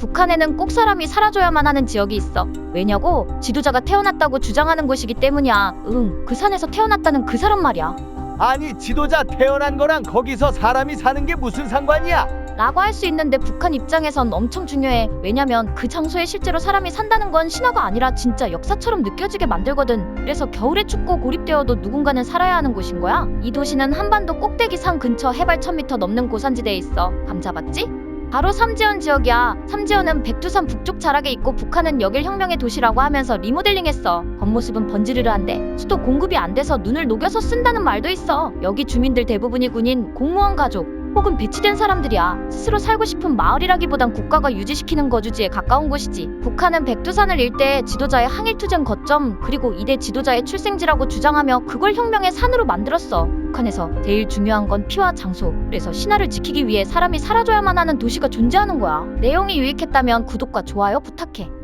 북한에는 꼭 사람이 살아줘야만 하는 지역이 있어. 왜냐고? 지도자가 태어났다고 주장하는 곳이기 때문이야. 응, 그 산에서 태어났다는 그 사람 말이야. 아니 지도자 태어난 거랑 거기서 사람이 사는 게 무슨 상관이야? 라고 할 수 있는데 북한 입장에선 엄청 중요해. 왜냐면 그 장소에 실제로 사람이 산다는 건 신화가 아니라 진짜 역사처럼 느껴지게 만들거든. 그래서 겨울에 춥고 고립되어도 누군가는 살아야 하는 곳인 거야. 이 도시는 한반도 꼭대기 산 근처 해발 1000m 넘는 고산지대에 있어. 감 잡았지? 바로 삼지연 지역이야. 삼지연은 백두산 북쪽 자락에 있고 북한은 여길 혁명의 도시라고 하면서 리모델링했어. 겉모습은 번지르르한데 수도 공급이 안 돼서 눈을 녹여서 쓴다는 말도 있어. 여기 주민들 대부분이 군인, 공무원 가족, 혹은 배치된 사람들이야. 스스로 살고 싶은 마을이라기보단 국가가 유지시키는 거주지에 가까운 곳이지. 북한은 백두산을 일대의 지도자의 항일투쟁 거점 그리고 이대 지도자의 출생지라고 주장하며 그걸 혁명의 산으로 만들었어. 북한에서 제일 중요한 건 피와 장소. 그래서 신화를 지키기 위해 사람이 살아줘야만 하는 도시가 존재하는 거야. 내용이 유익했다면 구독과 좋아요 부탁해.